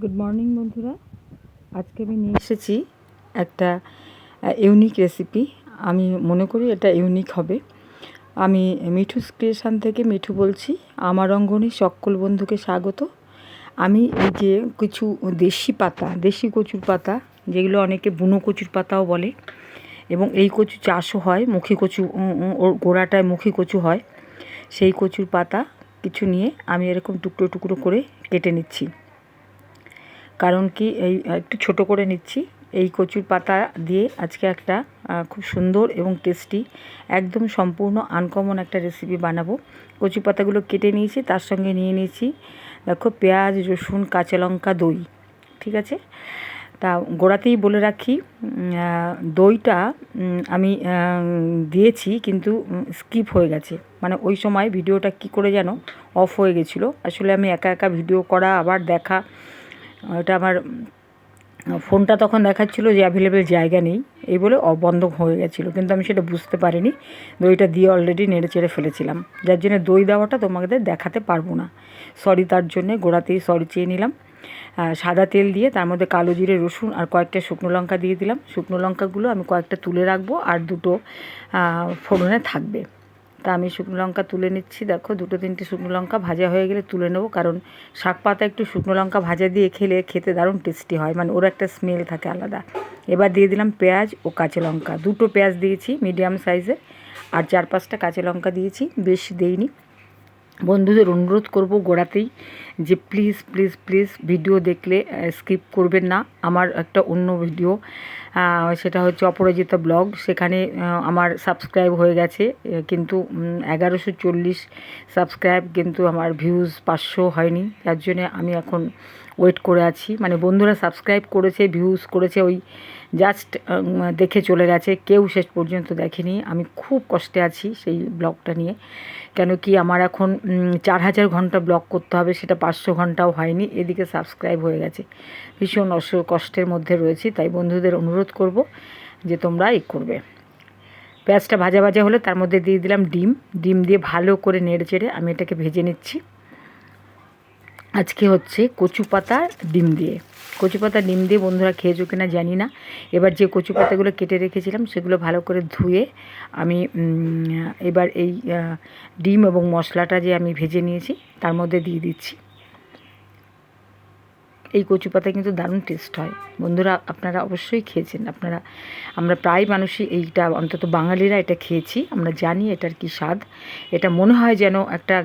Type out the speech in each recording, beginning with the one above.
Good morning বন্ধুরা। আজকে আমি নিয়ে এসেছি একটা ইউনিক রেসিপি আমি মনে করি এটা ইউনিক হবে। আমি মিঠু ক্রিয়েশান থেকে মিঠু বলছি। আমার অঙ্গনে সকল বন্ধুকে স্বাগত। আমি এই যে কিছু দেশি পাতা, দেশি কচুর পাতা, যেগুলো অনেকে বুনো কচুর পাতাও বলে, এবং এই কচু চাষও হয়, মুখী কচু গোড়াটায় মুখী কচু হয়, সেই কচুর পাতা কিছু নিয়ে আমি এরকম টুকরো টুকরো করে কেটে নিচ্ছি। কারণ কি, এই, একটু ছোট করে নিচ্ছি। এই কচুর পাতা দিয়ে আজকে একটা খুব সুন্দর এবং টেস্টি একদম সম্পূর্ণ আনকমন একটা রেসিপি বানাবো। কচু পাতাগুলো কেটে নিয়েছি, তার সঙ্গে নিয়ে নিয়েছি, দেখো, পেঁয়াজ, রসুন, কাঁচা লঙ্কা, দই, ঠিক আছে? তা গোড়াতেই বলে রাখি দইটা আমি দিয়েছি, কিন্তু স্কিপ হয়ে গেছে। মানে ওই সময় ভিডিওটা কি করে যেন অফ হয়ে গেছিল। আসলে আমি একা একা ভিডিও করা, আবার দেখা ওটা আমার ফোনটা তখন দেখাচ্ছিলো যে অ্যাভেলেবেল জায়গা নেই। এই বলে বন্ধ হয়ে গেছিল, কিন্তু আমি সেটা বুঝতে পারিনি। দইটা দিয়ে অলরেডি নেড়ে চেড়ে ফেলেছিলাম। যার জন্য দই দেওয়াটা তোমাদের দেখাতে পারব না। সরি তার জন্যে, গোড়াতেই সরি চেয়ে নিলাম। সাদা তেল দিয়ে তার মধ্যে কালো জিরে, রসুন আর কয়েকটা শুকনো লঙ্কা দিয়ে দিলাম। শুকনো লঙ্কাগুলো আমি কয়েকটা তুলে রাখব আর দুটো ফোড়নে থাকবে। তা আমি শুকনো লঙ্কা তুলে নিচ্ছি। দেখো, দুটো তিনটে শুকনো লঙ্কা ভাজা হয়ে গেলে তুলে নেব, কারণ শাক পাতা একটু শুকনো লঙ্কা ভাজা দিয়ে খেলে খেতে দারুণ টেস্টি হয় মানে ওর একটা স্মেল থাকে আলাদা। এবার দিয়ে দিলাম পেঁয়াজ ও কাঁচা লঙ্কা। দুটো পেঁয়াজ দিয়েছি মিডিয়াম সাইজে আর চার পাঁচটা কাঁচা লঙ্কা দিয়েছি, বেশি দেইনি। বন্ধুদের অনুরোধ করব গোড়াতেই যে প্লিজ প্লিজ প্লিজ ভিডিও দেখলে স্কিপ করবেন না। আমার একটা অন্য ভিডিও সেটা হচ্ছে অপরাজিতা ব্লগ সেখানে আমার সাবস্ক্রাইব হয়ে গেছে কিন্তু এগারোশো চল্লিশ সাবস্ক্রাইব কিন্তু আমার ভিউজ পাঁচশো হয়নি। যার জন্যে আমি এখন ওয়েট করে আছি। মানে বন্ধুরা সাবস্ক্রাইব করেছে ভিউজ করেছে, ওই জাস্ট দেখে চলে গেছে। কেউ শেষ পর্যন্ত দেখেনি। আমি খুব কষ্টে আছি সেই ব্লগটা নিয়ে। কেন কি আমার এখন চার হাজার ঘণ্টা ব্লগ করতে হবে, সেটা পাঁচশো ঘন্টাও হয়নি, এদিকে সাবস্ক্রাইব হয়ে গেছে। ভীষণ অস, কষ্টের মধ্যে রয়েছি, তাই বন্ধুদের অনুরোধ করব যে তোমরা এই করবে। পেঁয়াজটা ভাজা ভাজা হলে তার মধ্যে দিয়ে দিলাম ডিম ডিম দিয়ে ভালো করে নেড়ে চেড়ে আমি এটাকে ভেজে নিচ্ছি। আজকে হচ্ছে কচু পাতা ডিম দিয়ে। কচু পাতা ডিম দিয়ে বন্ধুরা খেয়েছো কিনা জানি না। এবার যে কচু পাতাগুলো কেটে রেখেছিলাম, সেগুলো ভালো করে ধুয়ে আমি এবার এই ডিম এবং মশলাটা যে আমি ভেজে নিয়েছি, তার মধ্যে দিয়ে দিচ্ছি। এই কচু পাতা কিন্তু দারুণ টেস্ট হয়। বন্ধুরা, আপনারা অবশ্যই খেয়েছেন। আপনারা, আমরা প্রায় মানুষই এইটা অন্তত বাঙালিরা এটা খেয়েছি। আমরা জানি এটার কি স্বাদ। এটা মনে হয় যেন একটা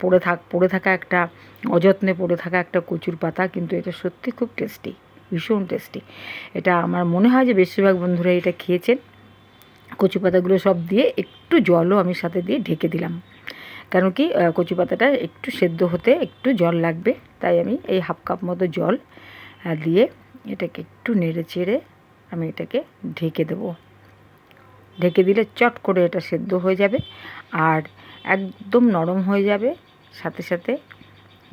পড়ে থাক, পড়ে থাকা একটা, অযত্নে পড়ে থাকা একটা কচুর পাতা, কিন্তু এটা সত্যি খুব টেস্টি ভীষণ টেস্টি এটা আমার মনে হয় যে বেশিরভাগ বন্ধুরা এটা খেয়েছেন। কচু পাতাগুলো সব দিয়ে একটু জলও আমি সাথে দিয়ে ঢেকে দিলাম। কারণ কি কচু পাতাটা একটু সেদ্ধ হতে একটু জল লাগবে। তাই আমি এই হাফ কাপ মতো জল দিয়ে এটাকে একটু নেড়ে চেড়ে আমি এটাকে ঢেকে দেব। ঢেকে দিলে চট করে এটা সেদ্ধ হয়ে যাবে আর একদম নরম হয়ে যাবে। সাথে সাথে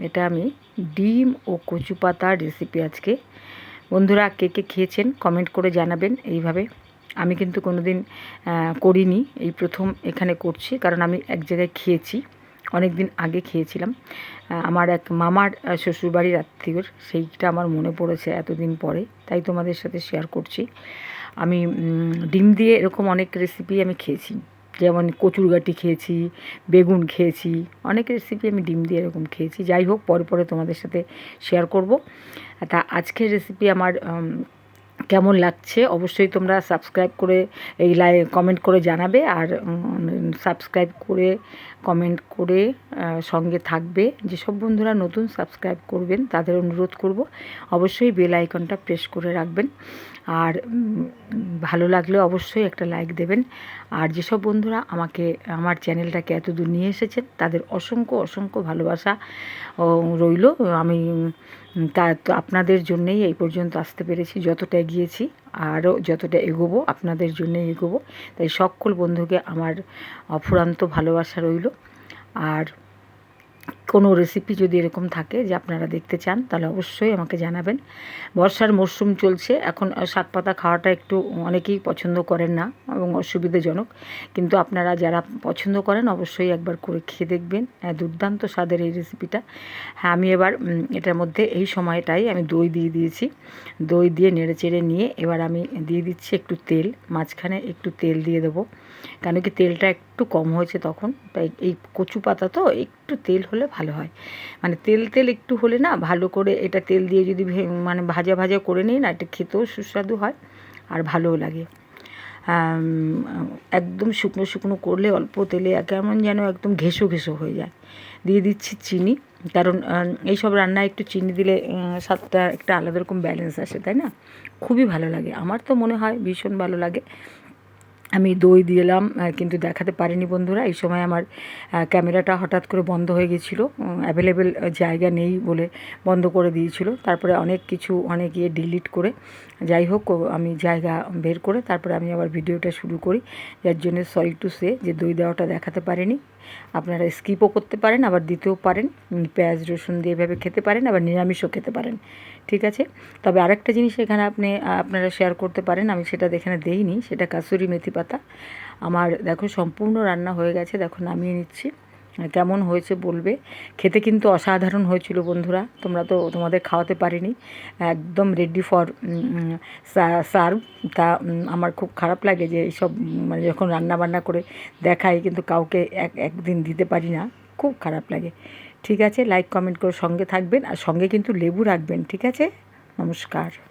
এটা আমি ডিম ও কচু পাতার রেসিপি আজকে। বন্ধুরা, কে কে খেয়েছেন কমেন্ট করে জানাবেন এইভাবে। আমি কিন্তু কোনো দিন করিনি, এই প্রথম এখানে করছি কারণ আমি এক জায়গায় খেয়েছি। অনেক দিন আগে খেয়েছিলাম। আমার এক মামার শ্বশুরবাড়ির আত্মীয়র, সেইটা আমার মনে পড়েছে এতদিন পরে, তাই তোমাদের সাথে শেয়ার করছি। আমি ডিম দিয়ে এরকম অনেক রেসিপি আমি খেয়েছি। যেমন কচুর গাটি খেয়েছি, বেগুন খেয়েছি, অনেক রেসিপি আমি ডিম দিয়ে এরকম খেয়েছি। যাই হোক, পরে পরে তোমাদের সাথে শেয়ার করব। তা আজকের রেসিপি আমার কেমন লাগছে, অবশ্যই তোমরা সাবস্ক্রাইব করে এই লাই কমেন্ট করে জানাবে আর সাবস্ক্রাইব করে কমেন্ট করে সঙ্গে থাকবে। যেসব বন্ধুরা নতুন সাবস্ক্রাইব করবেন, তাদের অনুরোধ করব, অবশ্যই বেল আইকনটা প্রেস করে রাখবেন। আর ভালো লাগলে অবশ্যই একটা লাইক দেবেন। আর যেসব বন্ধুরা আমাকে, আমার চ্যানেলটাকে এত দূর নিয়ে এসেছেন, তাদের অসংখ্য অসংখ্য ভালোবাসা রইল। আমি তা তো আপনাদের জন্যেই এই পর্যন্ত আসতে পেরেছি, যতটা এগিয়েছি আরও যতটা এগোবো আপনাদের জন্যেই এগোবো। তাই সকল বন্ধুকে আমার অফুরান্ত ভালোবাসা রইল। আর কোনো রেসিপি যদি এরকম থাকে যে আপনারা দেখতে চান, তাহলে অবশ্যই আমাকে জানাবেন। বর্ষার মরশুম চলছে, এখন শাক পাতা খাওয়াটা একটু অনেকেই পছন্দ করেন না এবং অসুবিধাজনক। কিন্তু আপনারা যারা পছন্দ করেন, অবশ্যই একবার করে খেয়ে দেখবেন দুর্দান্ত স্বাদের এই রেসিপিটা হ্যাঁ আমি এবার এটার মধ্যে এই সময়টাই আমি দই দিয়ে দিয়েছি। দই দিয়ে নেড়ে চেড়ে নিয়ে এবার আমি দিয়ে দিচ্ছি একটু তেল, মাঝখানে একটু তেল দিয়ে দেবো। কেন কি তেলটা একটু কম হয়েছে তখন, তাই এই কচু পাতা তো, একটু তেল হলে ভালো হয়। মানে তেল তেল একটু হলে না ভালো করে এটা তেল দিয়ে যদি মানে ভাজা ভাজা করে নিই না, এটা খেতেও সুস্বাদু হয় আর ভালোও লাগে। একদম শুকনো শুকনো করলে অল্প তেলে কেমন যেন একদম ঘেঁষো ঘেঁষো হয়ে যায়। দিয়ে দিচ্ছি চিনি, কারণ এইসব রান্নায় একটু চিনি দিলে স্বাদটা একটা আলাদা রকম ব্যালেন্স আসে, তাই না? খুবই ভালো লাগে। আমার তো মনে হয় ভীষণ ভালো লাগে। আমি দই দিলাম কিন্তু দেখাতে পারিনি বন্ধুরা। এই সময় আমার ক্যামেরাটা হঠাৎ করে বন্ধ হয়ে গেছিল। অ্যাভেলেবেল জায়গা নেই বলে বন্ধ করে দিয়েছিল। তারপরে অনেক কিছু, অনেক ইয়ে ডিলিট করে, যাই হোক আমি জায়গা বের করে, তারপরে আমি আবার ভিডিওটা শুরু করি। যার জন্য সরি টু সে যে দই দেওয়াটা দেখাতে পারিনি। আপনারা স্কিপও করতে পারেন, আবার দিতেও পারেন। পেঁয়াজ, রসুন দিয়ে এভাবে খেতে পারেন, আবার নিরামিষও খেতে পারেন। ঠিক আছে? তবে আরেকটা জিনিস এখানে আপনি আপনারা শেয়ার করতে পারেন, আমি সেটা এখানে দেইনি, সেটা কাসুরি মেথি পাতা। আমার দেখো সম্পূর্ণ রান্না হয়ে গেছে, দেখো নামিয়ে নিচ্ছি। কেমন হয়েছে বলবে? খেতে কিন্তু অসাধারণ হয়েছিল বন্ধুরা। তোমরা তো তোমাদের খাওয়াতে পারিনি। একদম রেডি ফর সার্ভ তা আমার খুব খারাপ লাগে যে এইসব মানে যখন রান্না বান্না করে দেখাই কিন্তু কাউকে এক, একদিন দিতে পারি না। খুব খারাপ লাগে। ঠিক আছে লাইক কমেন্ট করে সঙ্গে থাকবেন। আর সঙ্গে কিন্তু লেবু রাখবেন। ঠিক আছে? নমস্কার।